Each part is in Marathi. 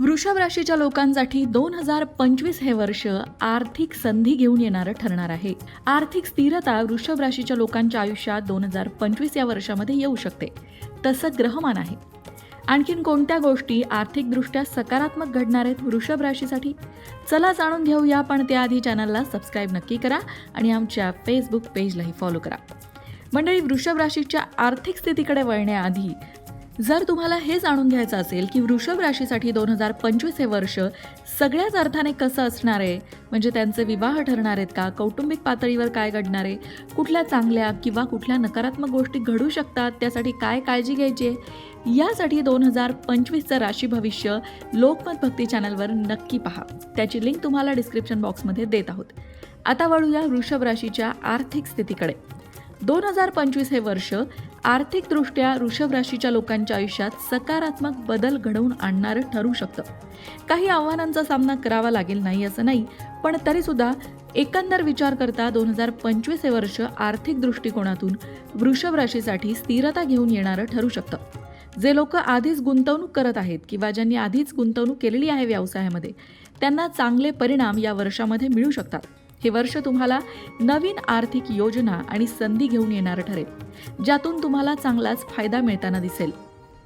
वृषभ राशीच्या लोकांसाठी दोन हजार पंचवीस हे वर्ष आर्थिक संधी घेऊन येणारं ठरणार आहे. आर्थिक स्थिरता वृषभ राशीच्या लोकांच्या आयुष्यात दोन हजार पंचवीस या वर्षामध्ये येऊ शकते. तसं ग्रहमान आहे. आणखीन कोणत्या गोष्टी आर्थिकदृष्ट्या सकारात्मक घडणार आहेत वृषभ राशीसाठी? चला जाणून घेऊया पण त्याआधी चॅनलला सबस्क्राईब नक्की करा आणि आमच्या फेसबुक पेजलाही फॉलो करा. मंडळी वृषभ राशीच्या आर्थिक स्थितीकडे वळण्याआधी जर तुम्हाला हे जाणून घ्यायचं असेल की वृषभ राशीसाठी दोन हजार पंचवीस हे वर्ष सगळ्याच अर्थाने कसं असणार आहे म्हणजे त्यांचे विवाह ठरणार आहेत का कौटुंबिक पातळीवर काय घडणार आहे कुठल्या चांगल्या किंवा कुठल्या नकारात्मक गोष्टी घडू शकतात त्यासाठी काय काळजी घ्यायची आहे यासाठी दोन हजार पंचवीसचं राशी भविष्य लोकमत भक्ती चॅनलवर नक्की पहा. त्याची लिंक तुम्हाला डिस्क्रिप्शन बॉक्समध्ये देत आहोत. आता वळूया वृषभ राशीच्या आर्थिक स्थितीकडे. दोन हजार पंचवीस हे वर्ष आर्थिकदृष्ट्या वृषभ राशीच्या लोकांच्या आयुष्यात सकारात्मक बदल घडवून आणणारं ठरू शकतं. काही आव्हानांचा सामना करावा लागेल नाही असं नाही पण तरीसुद्धा एकंदर विचार करता दोन हजार पंचवीस हे वर्ष आर्थिक दृष्टिकोनातून वृषभ राशीसाठी स्थिरता घेऊन येणारं ठरू शकतं. जे लोक आधीच गुंतवणूक करत आहेत किंवा ज्यांनी आधीच गुंतवणूक केलेली आहे व्यवसायामध्ये त्यांना चांगले परिणाम या वर्षामध्ये मिळू शकतात. हे वर्ष तुम्हाला नवीन आर्थिक योजना आणि संधी घेऊन येणारं ठरेल ज्यातून तुम्हाला चांगलाच फायदा मिळताना दिसेल.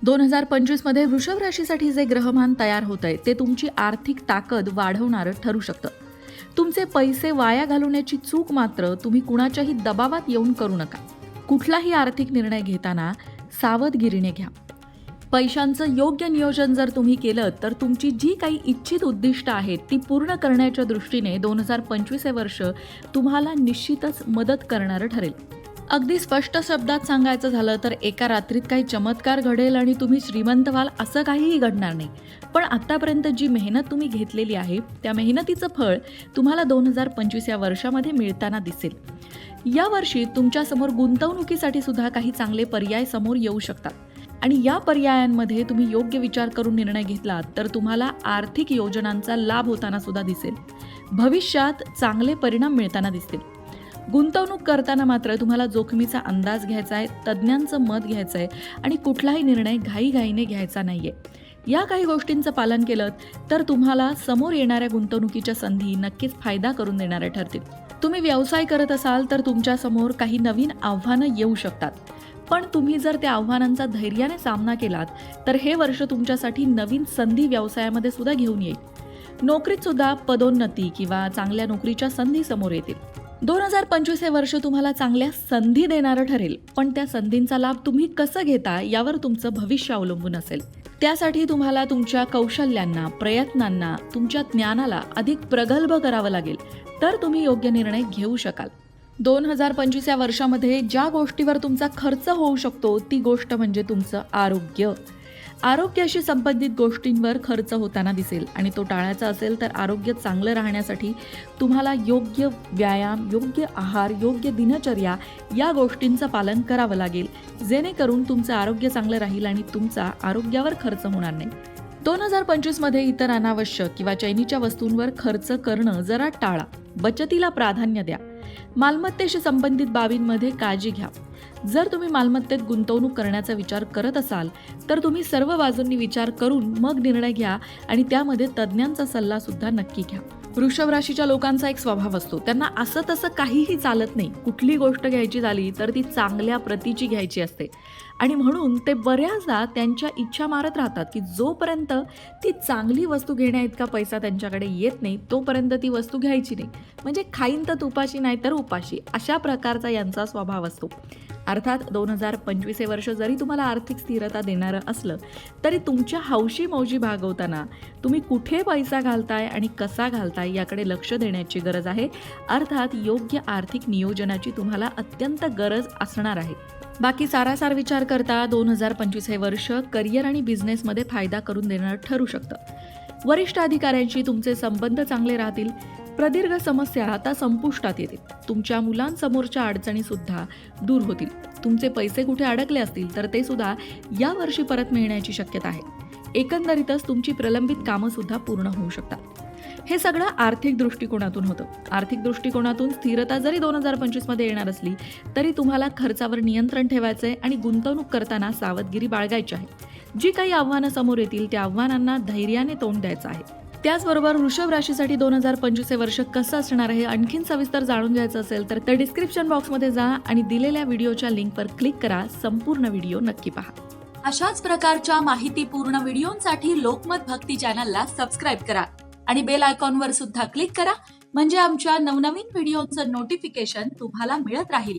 दोन हजार पंचवीसमध्ये वृषभ राशीसाठी जे ग्रहमान तयार होत आहे ते तुमची आर्थिक ताकद वाढवणारं ठरू शकतं. तुमचे पैसे वाया घालवण्याची चूक मात्र तुम्ही कुणाच्याही दबावात येऊन करू नका. कुठलाही आर्थिक निर्णय घेताना सावधगिरीने घ्या. पैशांचं योग्य नियोजन जर तुम्ही केलं तर तुमची जी काही इच्छित उद्दिष्ट आहेत ती पूर्ण करण्याच्या दृष्टीने दोन हजार पंचवीस हे वर्ष तुम्हाला निश्चितच मदत करणारं ठरेल. अगदी स्पष्ट शब्दात सांगायचं झालं तर एका रात्रीत काही चमत्कार घडेल आणि तुम्ही श्रीमंत व्हाल असं काहीही घडणार नाही. पण आत्तापर्यंत जी मेहनत तुम्ही घेतलेली आहे त्या मेहनतीचं फळ तुम्हाला दोन हजार पंचवीस या वर्षामध्ये मिळताना दिसेल. या वर्षी तुमच्यासमोर गुंतवणुकीसाठी सुद्धा काही चांगले पर्याय समोर येऊ शकतात. आणि या पर्यायांमध्ये तुम्ही योग्य विचार करून निर्णय घेतलात तर तुम्हाला आर्थिक योजनांचा लाभ होताना सुद्धा दिसेल. भविष्यात चांगले परिणाम मिळताना दिसतील. गुंतवणूक करताना मात्र तुम्हाला जोखमीचा अंदाज घ्यायचा आहे तज्ज्ञांचं मत घ्यायचं आहे आणि कुठलाही निर्णय घाईघाईने घ्यायचा नाही आहे या काही गोष्टींचं पालन केलं तर तुम्हाला समोर येणाऱ्या गुंतवणुकीच्या संधी नक्कीच फायदा करून देणाऱ्या ठरतील. तुम्ही व्यवसाय करत असाल तर तुमच्यासमोर काही नवीन आव्हानं येऊ शकतात. पण तुम्ही जर त्या आव्हानांचा धैर्याने सामना केलात तर हे वर्ष तुमच्यासाठी नवीन संधी व्यवसायामध्ये सुद्धा घेऊन येईल. नोकरीत सुद्धा पदोन्नती किंवा चांगल्या नोकरीच्या संधी समोर येतील. दोन हजार पंचवीस हे वर्ष तुम्हाला चांगल्या संधी देणारं ठरेल पण त्या संधींचा लाभ तुम्ही कसं घेता यावर तुमचं भविष्य अवलंबून असेल. त्यासाठी तुम्हाला तुमच्या कौशल्यांना प्रयत्नांना तुमच्या ज्ञानाला अधिक प्रगल्भ करावं लागेल तर तुम्ही योग्य निर्णय घेऊ शकाल. दोन हजार पंचवीस या वर्षामध्ये ज्या गोष्टीवर तुमचा खर्च होऊ शकतो ती गोष्ट म्हणजे तुमचं आरोग्य. आरोग्याशी संबंधित गोष्टींवर खर्च होताना दिसेल आणि तो टाळायचा असेल तर आरोग्य चांगलं राहण्यासाठी तुम्हाला योग्य व्यायाम योग्य आहार योग्य दिनचर्या या गोष्टींचं पालन करावं लागेल. जेणेकरून तुमचं आरोग्य चांगलं राहील आणि तुमचा आरोग्यावर खर्च होणार नाही. दोन हजार पंचवीसमध्ये इतर अनावश्यक किंवा चैनीच्या वस्तूंवर खर्च करणं जरा टाळा. बचतीला प्राधान्य द्या. मालमत्तेशी संबंधित बाबींमध्ये काळजी घ्या. जर तुम्ही मालमत्तेत गुंतवणूक करण्याचा विचार करत असाल तर तुम्ही सर्व बाजूंनी विचार करून मग निर्णय घ्या आणि त्यामध्ये तज्ज्ञांचा सल्ला सुद्धा नक्की घ्या. वृषभ राशीच्या लोकांचा एक स्वभाव असतो. त्यांना असं तसं काहीही चालत नाही. कुठली गोष्ट घ्यायची झाली तर ती चांगल्या प्रतीची घ्यायची असते. आणि म्हणून ते बऱ्याचदा त्यांच्या इच्छा मारत राहतात की जोपर्यंत ती चांगली वस्तू घेण्या इतका पैसा त्यांच्याकडे येत नाही तोपर्यंत ती वस्तू घ्यायची नाही. म्हणजे खाईन तर तुपाशी नाही तर उपाशी अशा प्रकारचा यांचा स्वभाव असतो. अर्थात दोन हजार पंचवीस हे वर्ष जरी तुम्हाला आर्थिक स्थिरता देणारं असलं तरी तुमच्या हौशी मौजी भागवताना तुम्ही कुठे पैसा घालताय आणि कसा घालताय याकडे लक्ष देण्याची गरज आहे. अर्थात योग्य आर्थिक नियोजनाची तुम्हाला अत्यंत गरज असणार आहे. बाकी सारासार विचार करता दोन हजार पंचवीस हे वर्ष करिअर आणि बिझनेसमध्ये फायदा करून देणारं ठरू शकतं. वरिष्ठ अधिकाऱ्यांशी तुमचे संबंध चांगले राहतील. प्रदीर्घ समस्या आता संपुष्टात येतील. तुमच्या मुलांसमोरच्या अडचणी सुद्धा दूर होतील. तुमचे पैसे कुठे अडकले असतील तर ते सुद्धा या वर्षी परत मिळण्याची शक्यता आहे. एकंदरीतच तुमची प्रलंबित कामं सुद्धा पूर्ण होऊ शकतात. हे सगळं आर्थिक दृष्टिकोनातून होतं. आर्थिक दृष्टिकोनातून स्थिरता जरी दोन हजार पंचवीसमध्ये येणार असली तरी तुम्हाला खर्चावर नियंत्रण ठेवायचं आहे आणि गुंतवणूक करताना सावधगिरी बाळगायची आहे. जी काही आव्हानं समोर येतील त्या आव्हानांना धैर्याने तोंड द्यायचं आहे. त्याचबरोबर वृषभ राशीसाठी दोन हजार पंचवीस हे वर्ष कसं असणार आहे आणखीन सविस्तर जाणून घ्यायचं असेल तर त्या डिस्क्रिप्शन बॉक्समध्ये जा आणि दिलेल्या व्हिडिओच्या लिंकवर क्लिक करा. संपूर्ण व्हिडिओ नक्की पहा. अशाच प्रकारच्या माहितीपूर्ण व्हिडिओंसाठी लोकमत भक्ती चॅनलला सबस्क्राईब करा आणि बेल आयकॉनवर सुद्धा क्लिक करा. म्हणजे आमच्या नवनवीन व्हिडिओचं नोटिफिकेशन तुम्हाला मिळत राहील.